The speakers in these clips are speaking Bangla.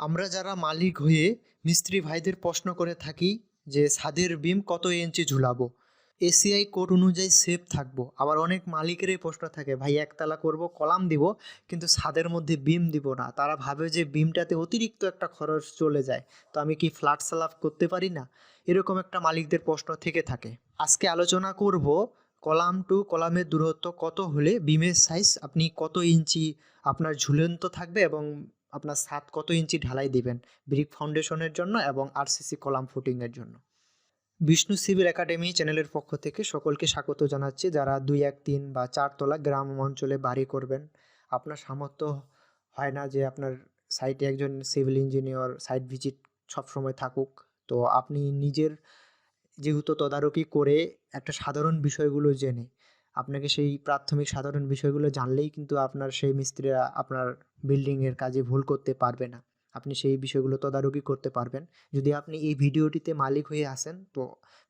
আমরা যারা মালিক হয়ে মিস্ত্রি ভাইদের প্রশ্ন করে থাকি যে ছাদের বিম কত ইঞ্চি ঝুলাবো? এসিআই কোড অনুযায়ী সেফ থাকব। আবার অনেক মালিকেরই প্রশ্ন থাকে, ভাই, একতলা করব, কলাম দিব, কিন্তু ছাদের মধ্যে বিম দিব না। তারা ভাবে যে বিমটাতে অতিরিক্ত একটা খরচ চলে যায়। তো আমি কি ফ্ল্যাট সালাপ করতে পারি না? এরকম একটা মালিকদের প্রশ্ন থেকে থাকে। আজকে আলোচনা করব কলাম টু কলামের দূরত্ব কত হলে বিমের সাইজ আপনি কত ইঞ্চি আপনার ঝুলন্ত থাকবে এবং আপনার ছাদ কত ইঞ্চি ঢালাই দিবেন? ব্রিক ফাউন্ডেশনের জন্য এবং আরসিসি কলাম ফুটিংয়ের জন্য। বিষ্ণু সিভিল একাডেমি চ্যানেলের পক্ষ থেকে সকলকে স্বাগত জানাচ্ছি। যারা দুই, এক, তিন বা চারতলা গ্রাম অঞ্চলে বাড়ি করবেন, আপনার সামর্থ্য হয় না যে আপনার সাইটে একজন সিভিল ইঞ্জিনিয়ার সাইট ভিজিট সবসময় থাকুক। তো আপনি নিজের যেহেতু তদারকি করে একটা সাধারণ বিষয়গুলো জেনে আপনাকে সেই প্রাথমিক সাধারণ বিষয়গুলো জানলেই কিন্তু আপনার সেই মিস্ত্রিরা আপনার বিল্ডিংয়ের কাজে ভুল করতে পারবে না। আপনি সেই বিষয়গুলো তদারকি করতে পারবেন। যদি আপনি এই ভিডিওটিতে মালিক হয়ে আসেন তো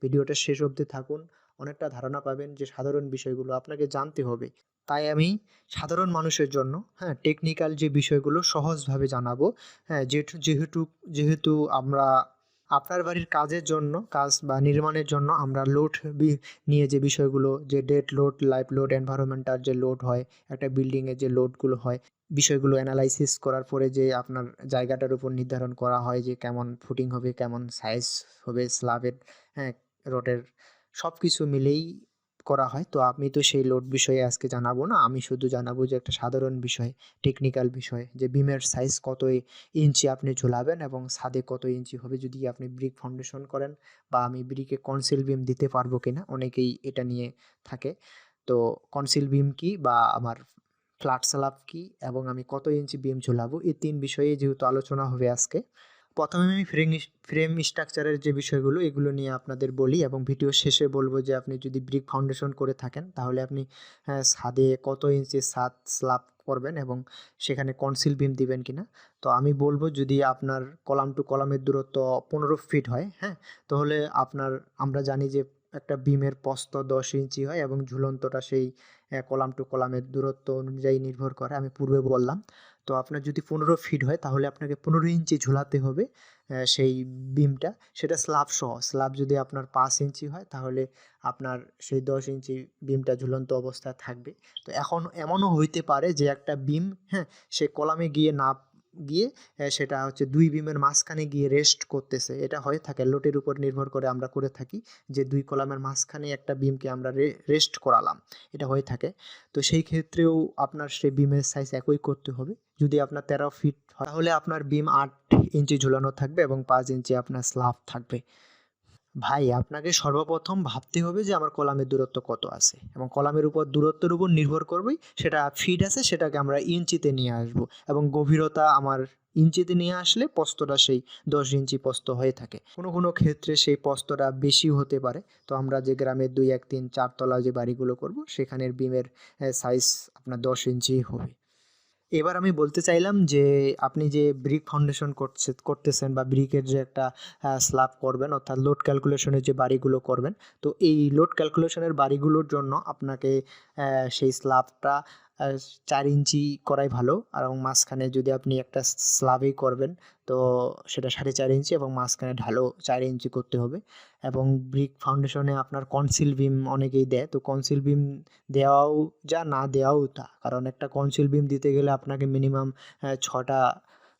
ভিডিওটা শেষ অবধি থাকুন। অনেকটা ধারণা পাবেন যে সাধারণ বিষয়গুলো আপনাকে জানতে হবে। তাই আমি সাধারণ মানুষের জন্য হ্যাঁ টেকনিক্যাল যে বিষয়গুলো সহজভাবে জানাব। হ্যাঁ যেহেতু যেহেতু যেহেতু আমরা আপনার বাড়ির কাজের জন্য, কাজ বা নির্মাণের জন্য আমরা লোড নিয়ে যে বিষয়গুলো, যে dead load live load environmental যে লোড হয়, একটা বিল্ডিংয়ে যে লোডগুলো হয়, বিষয়গুলো অ্যানালাইসিস করার পরে যে আপনার জায়গাটার উপর নির্ধারণ করা হয় যে কেমন ফুটিং হবে, কেমন সাইজ হবে স্ল্যাবের হ্যাঁ রোডের সব কিছু মিলেই করা হয়। তো আমি তো সেই লোড বিষয়ে আজকে জানাব না। আমি শুধু জানাব যে একটা সাধারণ বিষয় টেকনিক্যাল বিষয় যে বিমের সাইজ কত ইঞ্চি আপনি ঝোলাবেন এবং ছাদে কত ইঞ্চি হবে যদি আপনি ব্রিক ফাউন্ডেশন করেন বা আমি ব্রিকে কনসিল বিম দিতে পারব কিনা? অনেকেই এটা নিয়ে থাকে। তো কনসিল বিম কি বা আমার ফ্ল্যাট স্ল্যাব কি এবং আমি কত ইঞ্চি বিম ঝোলাবো? এই তিন বিষয়ে যেহেতু আলোচনা হবে আজকে প্রথমে আমি ফ্রেম ফ্রেম স্ট্রাকচারের যে বিষয়গুলো এগুলো নিয়ে আপনাদের বলি এবং ভিডিও শেষে বলব যে আপনি যদি ব্রিক ফাউন্ডেশন করে থাকেন তাহলে আপনি হ্যাঁ, ছাদে কত ইঞ্চি ছাদ স্ল্যাব করবেন এবং সেখানে কনসিল বিম দিবেন কিনা। তো আমি বলব যদি আপনার কলাম টু কলামের দূরত্ব পনেরো ফিট হয় হ্যাঁ তাহলে আপনার আমরা জানি যে একটা বিমের প্রস্থ দশ ইঞ্চি হয় এবং ঝুলন্তটা সেই কলাম টু কলামের দূরত্ব অনুযায়ী নির্ভর করে, আমি পূর্বে বললাম। তো আপনার যদি পনেরো ফিট হয়, তাহলে আপনাকে পনেরো ইঞ্চি ঝুলাতে হবে সেই বিমটা সেটা স্ল্যাব সহ স্ল্যাব যদি আপনার পাঁচ ইঞ্চি হয়, তাহলে আপনার সেই দশ ইঞ্চি বিমটা ঝুলন্ত অবস্থায় থাকবে। তো এখন এমনও হইতে পারে যে একটা বিম হ্যাঁ সে কলামে গিয়ে না গিয়ে সেটা হচ্ছে দুই বিমের মাঝখানে গিয়ে রেস্ট করতেছে। এটা হয়ে থাকে লোটের উপর নির্ভর করে আমরা করে থাকি যে দুই কলামের মাঝখানে একটা বিমকে আমরা রেস্ট করালাম। এটা হয়ে থাকে। তো সেই ক্ষেত্রেও আপনার সেই বিমের সাইজ একই করতে হবে। যদি আপনার তেরো ফিট তাহলে আপনার বিম আট ইঞ্চি ঝুলানো থাকবে এবং পাঁচ ইঞ্চি আপনার স্লাব থাকবে। ভাই, আপনাকে সর্বপ্রথম ভাবতে হবে যে আমার কলামের দূরত্ব কত আছে এবং কলামের উপর দূরত্বের উপর নির্ভর করবেই, সেটা ফিট আছে, সেটাকে আমরা ইঞ্চিতে নিয়ে আসব এবং গভীরতা আমার ইঞ্চিতে নিয়ে আসলে পোস্তটা সেই দশ ইঞ্চি পোস্ত হয়ে থাকে। কোনো কোনো ক্ষেত্রে সেই পোস্তটা বেশি হতে পারে। তো আমরা যে গ্রামের দুই, এক, তিন, চারতলা যে বাড়িগুলো করব, সেখানের বিমের সাইজ আপনার দশ ইঞ্চি হবে। এবার আমি বলতে চাইলাম যে, আপনি যে ব্রিক ফাউন্ডেশন করছে, করতেছেন বা ব্রিকের যে একটা স্ল্যাব করবেন, অর্থাৎ লোড ক্যালকুলেশনের যে বাড়িগুলো করবেন, তো এই লোড ক্যালকুলেশনের বাড়িগুলোর জন্য আপনাকে সেই স্ল্যাবটা চার ইঞ্চি করাই ভালো। এবং মাঝখানে যদি আপনি একটা স্ল্যাবেই করবেন, তো সেটা সাড়ে চার ইঞ্চি এবং মাঝখানে ঢালো চার ইঞ্চি করতে হবে। এবং ব্রিক ফাউন্ডেশনে আপনার কনসিল বিম অনেকেই দেয়। তো কনসিল বিম দেওয়াও যা, না দেওয়াও তা। কারণ একটা কনসিল বিম দিতে গেলে আপনাকে মিনিমাম ছটা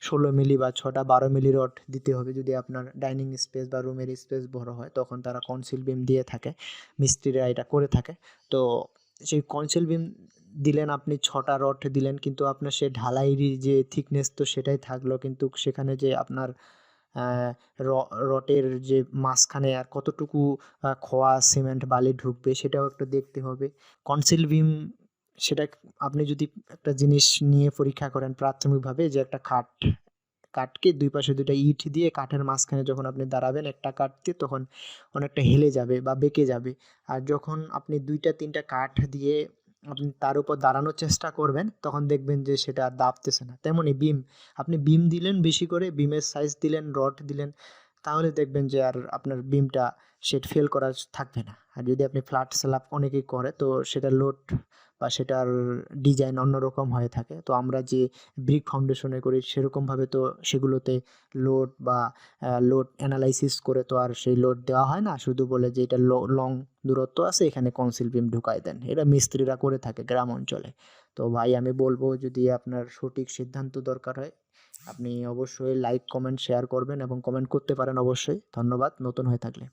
ষোলো মিলি বা ছটা বারো মিলি রড দিতে হবে। যদি আপনার ডাইনিং স্পেস বা রুমের স্পেস বড় হয়, তখন তারা কনসিল বিম দিয়ে থাকে। মিস্ত্রিরা এটা করে থাকে। তো সেই কনসিল বিম দিলেন, আপনি ছটা রড দিলেন, কিন্তু আপনার সে ঢালাইয়ের যে থিকনেস তো সেটাই থাকল, কিন্তু সেখানে যে আপনার রটের যে মাঝখানে আর কতটুকু খোয়া, সিমেন্ট, বালি ঢুকবে, সেটাও একটু দেখতে হবে। কনসিল বিম সেটা আপনি যদি একটা জিনিস নিয়ে পরীক্ষা করেন প্রাথমিকভাবে, যে একটা খাট কাঠকে দুই পাশে দুইটা ইট দিয়ে কাঠের মাঝখানে যখন আপনি দাঁড়াবেন, একটা কাঠ দিয়ে তখন অনেকটা হেলে যাবে বা বেঁকে যাবে। আর যখন আপনি দুইটা, তিনটা কাঠ দিয়ে আপনি তার উপর দাঁড়ানোর চেষ্টা করবেন, তখন দেখবেন যে সেটা দাবতেছে না। তেমনই বিম, আপনি বিম দিলেন বেশি করে, বিমের সাইজ দিলেন রড দিলেন, তাহলে দেখবেন যে আর আপনার বিমটা সেট ফেল করা থাকবে না। আর যদি আপনি ফ্ল্যাট স্ল্যাব অনেকেই করে, তো সেটা লোড বা সেটার ডিজাইন অন্যরকম হয়ে থাকে। তো আমরা যে ব্রিক ফাউন্ডেশনে করি, সেরকমভাবে তো সেগুলোতে লোড বা লোড অ্যানালাইসিস করে তো আর সেই লোড দেওয়া হয় না। শুধু বলে যে এটা লং দূরত্ব আছে, এখানে কনসিল বিম ঢুকাই দেন। এটা মিস্ত্রিরা করে থাকে গ্রাম অঞ্চলে। তো ভাই, আমি বলব যদি আপনার সঠিক সিদ্ধান্ত দরকার হয়, আপনি অবশ্যই লাইক কমেন্ট শেয়ার করবেন এবং কমেন্ট করতে পারেন অবশ্যই। ধন্যবাদ, নতুন হয়ে থাকলে।